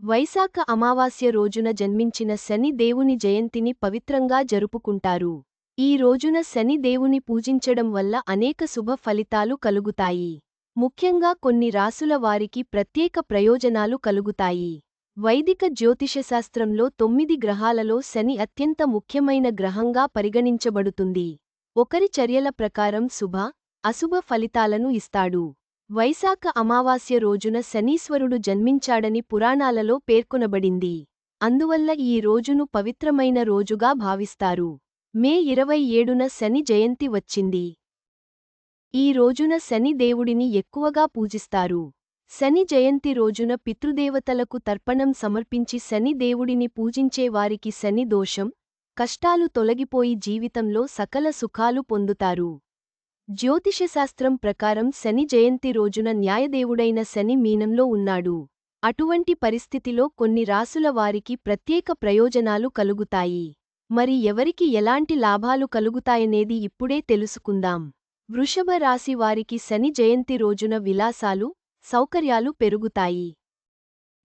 వైశాఖ అమావాస్య రోజున జన్మించిన శని దేవుని జయంతిని పవిత్రంగా జరుపుకుంటారు. ఈ రోజున శని దేవుని పూజించడం వల్ల అనేక శుభ ఫలితాలు కలుగుతాయి. ముఖ్యంగా కొన్ని రాసుల వారికి ప్రత్యేక ప్రయోజనాలు కలుగుతాయి. వైదిక జ్యోతిషశాస్త్రంలో తొమ్మిది గ్రహాలలో శని అత్యంత ముఖ్యమైన గ్రహంగా పరిగణించబడుతుంది. ఒకరి చర్యల ప్రకారం శుభ అశుభ ఫలితాలను ఇస్తాడు. వైశాఖ అమావాస్య రోజున శనీశ్వరుడు జన్మించాడని పురాణాలలో పేర్కొనబడింది. అందువల్ల ఈ రోజును పవిత్రమైన రోజుగా భావిస్తారు. మే ఇరవై ఏడున శని జయంతి వచ్చింది. ఈ రోజున శని దేవుడిని ఎక్కువగా పూజిస్తారు. శని జయంతి రోజున పితృదేవతలకు తర్పణం సమర్పించి శని దేవుడిని పూజించే వారికి శని దోషం కష్టాలు తొలగిపోయి జీవితంలో సకల సుఖాలు పొందుతారు. జ్యోతిషశాస్త్రం ప్రకారం శని జయంతి రోజున న్యాయదేవుడైన శని మీనంలో ఉన్నాడు. అటువంటి పరిస్థితిలో కొన్ని రాసుల వారికి ప్రత్యేక ప్రయోజనాలు కలుగుతాయి. మరి ఎవరికి ఎలాంటి లాభాలు కలుగుతాయనేది ఇప్పుడే తెలుసుకుందాం. వృషభ రాశి వారికి శని జయంతి రోజున విలాసాలు సౌకర్యాలు పెరుగుతాయి.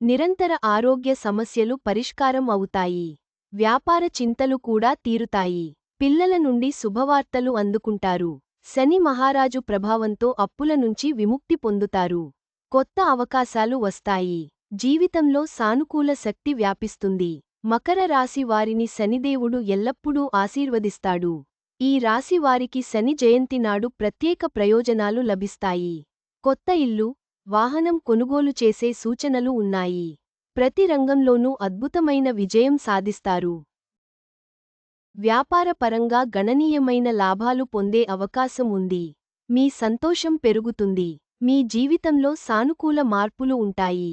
నిరంతర ఆరోగ్య సమస్యలు పరిష్కారం అవుతాయి. వ్యాపార చింతలు కూడా తీరుతాయి. పిల్లల నుండి శుభవార్తలు అందుకుంటారు. శని మహారాజు ప్రభావంతో అప్పుల నుంచి విముక్తి పొందుతారు. కొత్త అవకాశాలు వస్తాయి. జీవితంలో సానుకూల శక్తి వ్యాపిస్తుంది. మకర రాశి వారిని శనిదేవుడు ఎల్లప్పుడూ ఆశీర్వదిస్తాడు. ఈ రాశి వారికి శని జయంతి నాడు ప్రత్యేక ప్రయోజనాలు లభిస్తాయి. కొత్త ఇల్లు వాహనం కొనుగోలు చేసే సూచనలు ఉన్నాయి. ప్రతి రంగంలోనూ అద్భుతమైన విజయం సాధిస్తారు. వ్యాపారపరంగా గణనీయమైన లాభాలు పొందే అవకాశం ఉంది. మీ సంతోషం పెరుగుతుంది. మీ జీవితంలో సానుకూల మార్పులు ఉంటాయి.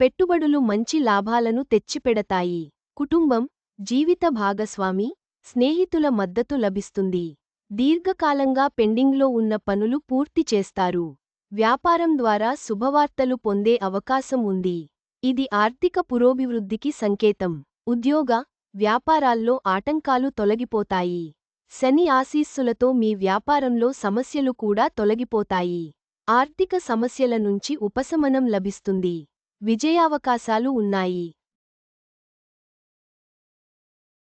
పెట్టుబడులు మంచి లాభాలను తెచ్చిపెడతాయి. కుటుంబం జీవిత భాగస్వామి స్నేహితుల మద్దతు లభిస్తుంది. దీర్ఘకాలంగా పెండింగ్లో ఉన్న పనులు పూర్తి చేస్తారు. వ్యాపారం ద్వారా శుభవార్తలు పొందే అవకాశం ఉంది. ఇది ఆర్థిక పురోభివృద్ధికి సంకేతం. ఉద్యోగ వ్యాపారాల్లో ఆటంకాలు తొలగిపోతాయి. శని ఆశీస్సులతో మీ వ్యాపారంలో సమస్యలు కూడా తొలగిపోతాయి. ఆర్థిక సమస్యల నుంచి ఉపశమనం లభిస్తుంది. విజయావకాశాలు ఉన్నాయి.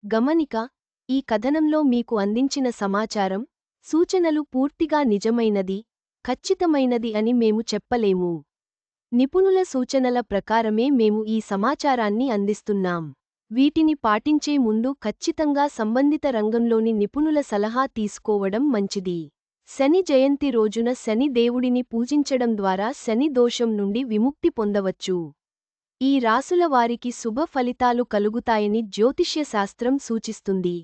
గమనిక ఈ కథనంలో మీకు అందించిన సమాచారం సూచనలు పూర్తిగా నిజమైనది ఖచ్చితమైనది అని మేము చెప్పలేము. నిపుణుల సూచనల ప్రకారమే మేము ఈ సమాచారాన్ని అందిస్తున్నాం. వీటిని పాటించే ముందు ఖచ్చితంగా సంబంధిత రంగంలోని నిపుణుల సలహా తీసుకోవడం మంచిది. శని జయంతి రోజున శని దేవుడిని పూజించడం ద్వారా శని దోషం నుండి విముక్తి పొందవచ్చు. ఈ రాసుల వారికి శుభ ఫలితాలు కలుగుతాయని జ్యోతిష్య శాస్త్రం సూచిస్తుంది.